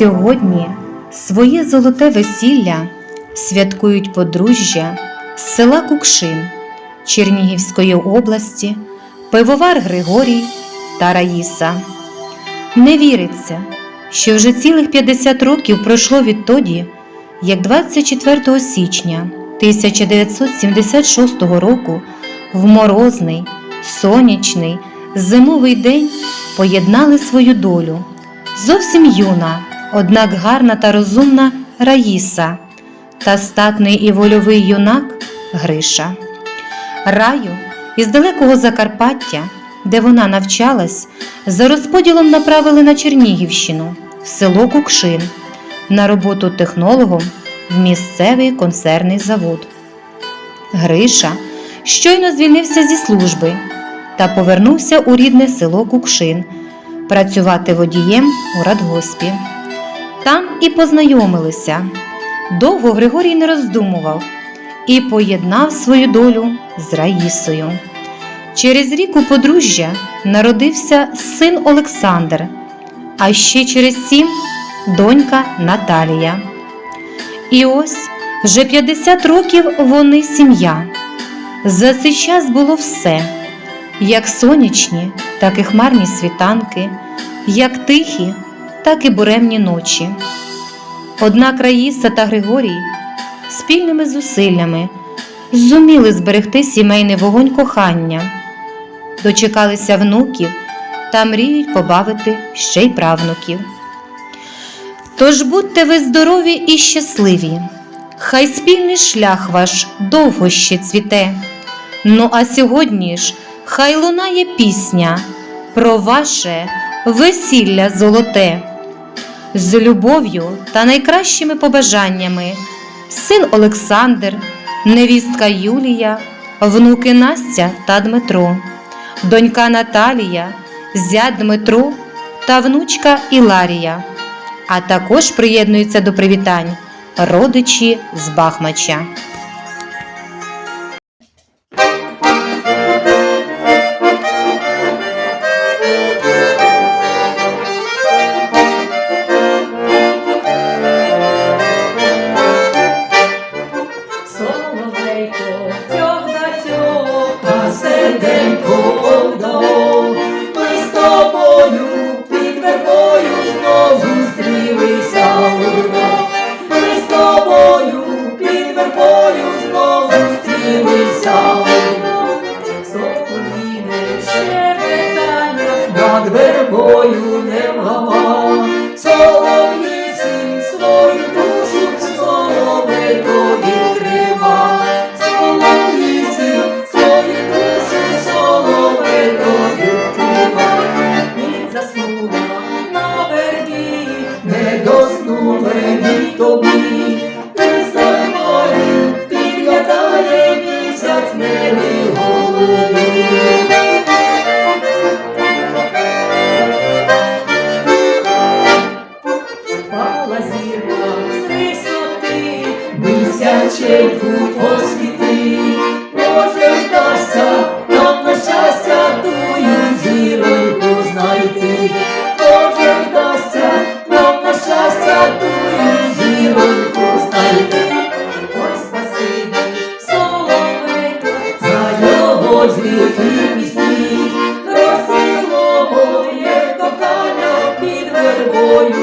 Сьогодні своє золоте весілля святкують подружжя з села Кукшин Чернігівської області, пивовар Григорій та Раїса. Не віриться, що вже цілих 50 років пройшло відтоді, як 24 січня 1976 року в морозний, сонячний, зимовий день поєднали свою долю. Зовсім юна, однак гарна та розумна Раїса та статний і вольовий юнак Гриша. Раю із далекого Закарпаття, де вона навчалась, за розподілом направили на Чернігівщину, в село Кукшин, на роботу технологом в місцевий концерний завод. Гриша щойно звільнився зі служби та повернувся у рідне село Кукшин працювати водієм у радгоспі. Там і познайомилися. Довго Григорій не роздумував і поєднав свою долю з Раїсою. Через рік у подружжя народився син Олександр, а ще через сім донька Наталія. І ось вже 50 років вони сім'я. За цей час було все, як сонячні, так і хмарні світанки, як тихі, так і буремні ночі. Однак Раїса та Григорій спільними зусиллями зуміли зберегти сімейний вогонь кохання, дочекалися внуків та мріють побавити ще й правнуків. Тож будьте ви здорові і щасливі, хай спільний шлях ваш довго ще цвіте. Ну а сьогодні ж хай лунає пісня про ваше весілля золоте. З любов'ю та найкращими побажаннями син Олександр, невістка Юлія, внуки Настя та Дмитро, донька Наталія, зять Дмитро та внучка Іларія. А також приєднуються до привітань родичі з Бахмача. Красивого, як кохання під вербою.